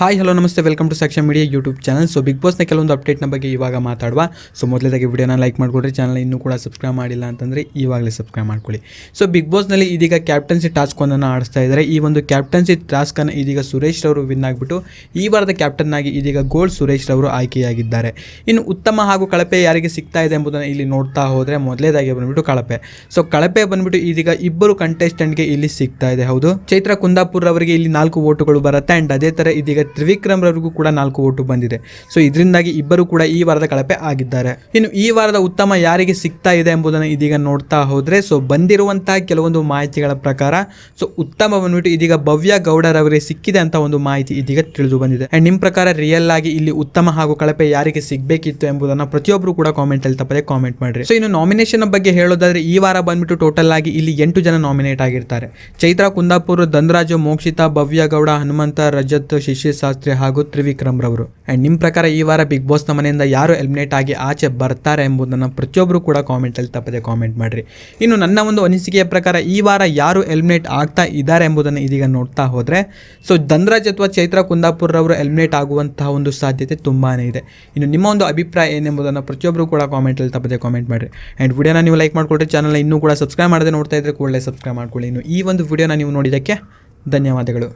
Hi hello ನಮಸ್ತೆ. Welcome to Saksha media YouTube channel so big ಬಾಸ್ನ ಕೆಲವೊಂದು ಅಪ್ಡೇಟ್ನ ಬಗ್ಗೆ ಇವಾಗ ಮಾತಾಡುವ. ಸೊ ಮೊದಲೇದಾಗಿ ವಿಡಿಯೋನ ಲೈಕ್ ಮಾಡಿಕೊಡ್ರಿ ಚಾನಲ್ ಇನ್ನೂ ಕೂಡ ಸಬ್ಸ್ಕ್ರೈಬ್ ಮಾಡಿಲ್ಲ ಅಂತಂದರೆ ಈವಾಗಲೇ ಸಬ್ಸ್ಕ್ರೈಬ್ ಮಾಡ್ಕೊಳ್ಳಿ. ಸೊ ಬಿಗ್ ಬಾಸ್ನಲ್ಲಿ ಇದೀಗ ಕ್ಯಾಪ್ಟನ್ಸಿ ಟಾಸ್ಕ್ ಒಂದನ್ನು ಆಡಿಸ್ತಾ ಇದ್ದಾರೆ. ಈ ಒಂದು ಕ್ಯಾಪ್ಟನ್ಸಿ ಟಾಸ್ಕನ್ನು ಇದೀಗ ಸುರೇಶ್ ರವರು ವಿನ್ ಆಗಿಬಿಟ್ಟು, ಈ ವಾರದ ಕ್ಯಾಪ್ಟನ್ ಆಗಿ ಇದೀಗ ಗೋಲ್ಡ್ ಸುರೇಶ್ ರವರು ಆಯ್ಕೆಯಾಗಿದ್ದಾರೆ. ಇನ್ನು ಉತ್ತಮ ಹಾಗೂ ಕಳಪೆ ಯಾರಿಗೆ ಸಿಗ್ತಾ ಇದೆ ಎಂಬುದನ್ನು ಇಲ್ಲಿ ನೋಡ್ತಾ ಹೋದರೆ ಮೊದಲೇದಾಗಿ ಬಂದ್ಬಿಟ್ಟು ಕಳಪೆ. ಸೊ ಕಳಪೆ ಬಂದ್ಬಿಟ್ಟು ಇದೀಗ ಇಬ್ಬರು ಕಂಟೆಸ್ಟೆಂಟ್ಗೆ ಇಲ್ಲಿ ಸಿಗ್ತಾ ಇದೆ. ಹೌದು. ಚೈತ್ರ ಕುಂದಾಪುರ್ ಅವರಿಗೆ ಇಲ್ಲಿ ನಾಲ್ಕು ಓಟುಗಳು ಬರುತ್ತೆ. ಆ್ಯಂಡ್ ಅದೇ ಥರ ಇದೀಗ ತ್ರಿವಿಕ್ರಮ್ ರವರಿಗೂ ಕೂಡ ನಾಲ್ಕು ಓಟು ಬಂದಿದೆ. ಸೊ ಇದರಿಂದಾಗಿ ಇಬ್ಬರು ಕೂಡ ಈ ವಾರದ ಕಳಪೆ ಆಗಿದ್ದಾರೆ. ಇನ್ನು ಈ ವಾರದ ಉತ್ತಮ ಯಾರಿಗೆ ಸಿಗ್ತಾ ಇದೆ ಎಂಬುದನ್ನು ಇದೀಗ ನೋಡ್ತಾ ಹೋದ್ರೆ ಸೊ ಬಂದಿರುವಂತಹ ಕೆಲವೊಂದು ಮಾಹಿತಿಗಳ ಪ್ರಕಾರ ಸೊ ಉತ್ತಮ ಬಂದ್ಬಿಟ್ಟು ಇದೀಗ ಭವ್ಯ ಗೌಡರವರಿಗೆ ಸಿಕ್ಕಿದೆ ಅಂತ ಒಂದು ಮಾಹಿತಿ ಇದೀಗ ತಿಳಿದು ಬಂದಿದೆ. ಅಂಡ್ ನಿಮ್ಮ ಪ್ರಕಾರ ರಿಯಲ್ ಆಗಿ ಇಲ್ಲಿ ಉತ್ತಮ ಹಾಗೂ ಕಳಪೆ ಯಾರಿಗೆ ಸಿಗಬೇಕಿತ್ತು ಎಂಬುದನ್ನು ಪ್ರತಿಯೊಬ್ಬರು ಕೂಡ ಕಾಮೆಂಟ್ ಅಲ್ಲಿ ತಪ್ಪದೆ ಕಾಮೆಂಟ್ ಮಾಡ್ರಿ. ಸೊ ಇನ್ನು ನಾಮಿನೇಷನ್ ಬಗ್ಗೆ ಹೇಳೋದಾದ್ರೆ, ಈ ವಾರ ಬಂದ್ಬಿಟ್ಟು ಟೋಟಲ್ ಆಗಿ ಇಲ್ಲಿ ಎಂಟು ಜನ ನಾಮಿನೇಟ್ ಆಗಿರ್ತಾರೆ. ಚೈತ್ರ, ಕುಂದಾಪುರ್, ಧನರಾಜು, ಮೋಕ್ಷಿತಾ, ಭವ್ಯ ಗೌಡ, ಹನುಮಂತ, ರಜತ್ ಶಾಸ್ತ್ರಿ ಹಾಗೂ ತ್ರಿವಿಕ್ರಮ್ ರವರು. ಅಂಡ್ ನಿಮ್ಮ ಪ್ರಕಾರ ಈ ವಾರ ಬಿಗ್ ಬಾಸ್ನ ಮನೆಯಿಂದ ಯಾರು ಎಲಿಮಿನೇಟ್ ಆಗಿ ಆಚೆ ಬರ್ತಾರೆ ಎಂಬುದನ್ನು ಪ್ರತಿಯೊಬ್ಬರು ಕೂಡ ಕಾಮೆಂಟ್ ಅಲ್ಲಿ ತಪ್ಪದೆ ಕಾಮೆಂಟ್ ಮಾಡ್ರಿ. ಇನ್ನು ನನ್ನ ಒಂದು ಅನಿಸಿಕೆಯ ಪ್ರಕಾರ ಈ ವಾರ ಯಾರು ಎಲಿಮಿನೇಟ್ ಆಗ್ತಾ ಇದ್ದಾರೆ ಎಂಬುದನ್ನು ಇದೀಗ ನೋಡ್ತಾ ಹೋದರೆ ಸೊ ಧನ್ರಾಜ್ ಅಥವಾ ಚೈತ್ರ ಕುಂದಾಪುರ್ ರವರು ಎಲಿಮಿನೇಟ್ ಆಗುವಂತಹ ಒಂದು ಸಾಧ್ಯತೆ ತುಂಬಾ ಇದೆ. ಇನ್ನು ನಿಮ್ಮ ಒಂದು ಅಭಿಪ್ರಾಯ ಏನೆಂಬುದನ್ನು ಪ್ರತಿಯೊಬ್ಬರು ಕೂಡ ಕಾಮೆಂಟಲ್ಲಿ ತಪ್ಪದೆ ಕಾಮೆಂಟ್ ಮಾಡಿರಿ. ಆ್ಯಂಡ್ ವಿಡಿಯೋನ ನೀವು ಲೈಕ್ ಮಾಡಿಕೊಟ್ರೆ ಚಾನಲ್ನ ಇನ್ನೂ ಕೂಡ ಸಬ್ಸ್ಕ್ರೈಬ್ ಮಾಡದೆ ನೋಡ್ತಾ ಇದ್ರೆ ಕೂಡಲೇ ಸಬ್ಸ್ಕ್ರೈಬ್ ಮಾಡ್ಕೊಳ್ಳಿ. ಇನ್ನು ಈ ಒಂದು ವಿಡಿಯೋನ ನೀವು ನೋಡಿದ್ದಕ್ಕೆ ಧನ್ಯವಾದಗಳು.